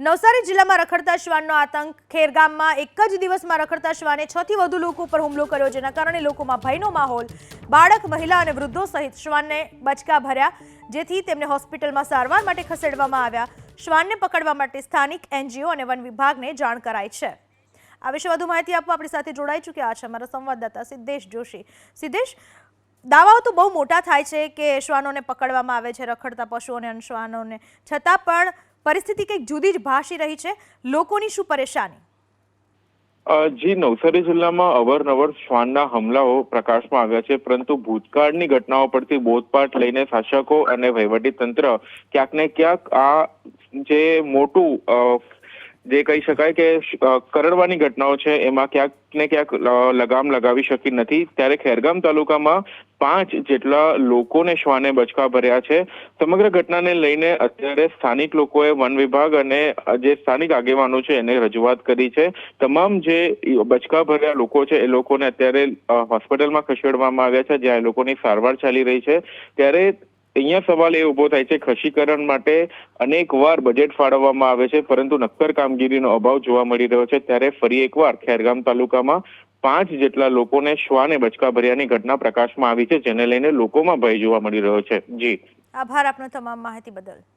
નવસારી જિલ્લામાં રખડતા શ્વાનનો આતંક. ખેરગામમાં એક જ દિવસમાં રખડતા શ્વાને છ થી વધુ લોકો પર હુમલો કર્યો, જેના કારણે લોકોમાં ભયનો માહોલ. બાળક, મહિલા અને વૃદ્ધો સહિત શ્વાનને બચકા ભર્યા, જેથી તેમને હોસ્પિટલમાં સારવાર માટે ખસેડવામાં આવ્યા. શ્વાનને પકડવા માટે સ્થાનિક એનજીઓ અને વન વિભાગને જાણ કરાઈ છે. આ વિશે વધુ માહિતી આપવા આપણી સાથે જોડાઈ ચૂક્યા છે અમારા સંવાદદાતા સિદ્ધેશ જોશી. સિદ્ધેશ, દાવાઓ તો બહુ મોટા થાય છે કે શ્વાનોને પકડવામાં આવે છે, રખડતા પશુઓને અને શ્વાનોને. છતાં પણ પરિસ્થિતિ કંઈક જુદી જ ભાષી રહી છે. લોકોની શું પરેશાની? જી, નવસારી જિલ્લામાં અવારનવાર શ્વાનના હમલાઓ પ્રકાશમાં આવ્યા છે, પરંતુ ભૂતકાળની ઘટનાઓ પરથી બોધપાઠ લઈને શાસકો અને તંત્ર ક્યાંક ને ક્યાંક આ જે મોટું જે કહી શકાય કે કરડવાની ઘટનાઓ છે, એમાં ક્યાંક ને ક્યાંક લગામ લગાવી શકી નથી. ત્યારે ખેરગામ તાલુકામાં પાંચ જેટલા લોકોને શ્વાને બચકા ભર્યા છે. સમગ્ર ઘટનાને લઈને અત્યારે સ્થાનિક લોકોએ વન વિભાગ અને જે સ્થાનિક આગેવાનો છે એને રજૂઆત કરી છે. તમામ જે બચકા ભર્યા લોકો છે એ લોકોને અત્યારે હોસ્પિટલમાં ખસેડવામાં આવ્યા છે, જ્યાં એ લોકોની સારવાર ચાલી રહી છે. ત્યારે અહીંયા સવાલ એ ઊભો થાય છે, ખસીકરણ માટે અનેક વાર બજેટ ફાળવવામાં આવે છે, પરંતુ નક્કર કામગીરીનો અભાવ જોવા મળી રહ્યો છે. ત્યારે ફરી એકવાર ખેરગામ તાલુકામાં પાંચ જેટલા લોકોને શ્વાને બચકા ભર્યાની ઘટના પ્રકાશમાં આવી છે, જેને લઈને લોકોમાં ભય જોવા મળી રહ્યો છે. જી. આભાર આપનો તમામ માહિતી બદલ.